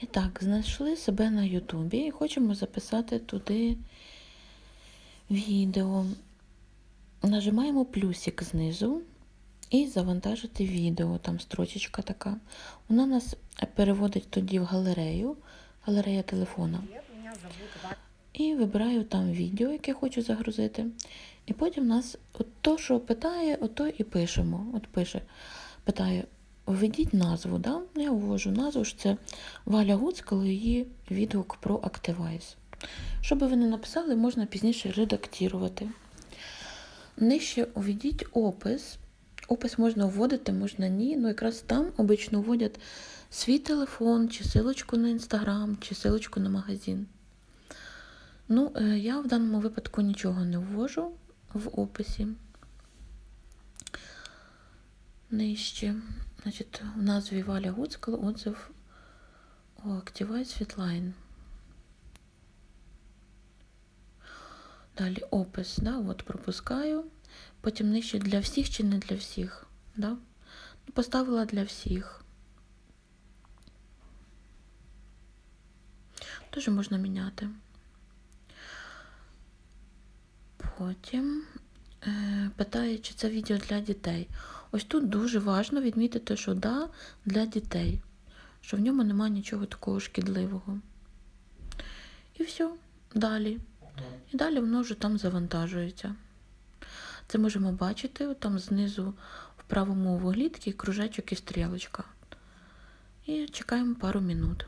І так, знайшли себе на Ютубі і хочемо записати туди відео. Нажимаємо плюсик знизу і завантажити відео. Там строчечка така. Вона нас переводить тоді в галерею, галерея телефона. І вибираю там відео, яке хочу загрузити. І потім нас от то, що питає, ото і пишемо. От пише, питає, введіть назву. Да? Я ввожу назву, що це Валя Гуцкало, її відгук про Activize. Щоб ви не написали, можна пізніше редактувати. Нижче введіть опис. Опис можна вводити, можна ні. Ну якраз там обично вводять свій телефон, чи силочку на інстаграм, чи силочку на магазин. Ну, е, я в даному випадку нічого не ввожу в описі. Нижче. Значить, в назві Валя Гуцкал отзив о Activate Світлайн. Далі опис, да, от пропускаю. Потім нижче для всіх чи не для всіх. Да? Ну, Поставила для всіх. Теж можна міняти. Потім питає, чи це відео для дітей. Ось тут дуже важливо відмітити, що да, для дітей, що в ньому немає нічого такого шкідливого. І все, далі. І далі воно вже там завантажується. Це можемо бачити там знизу в правому вуглі такий кружечок і стрілочка. І чекаємо пару минут.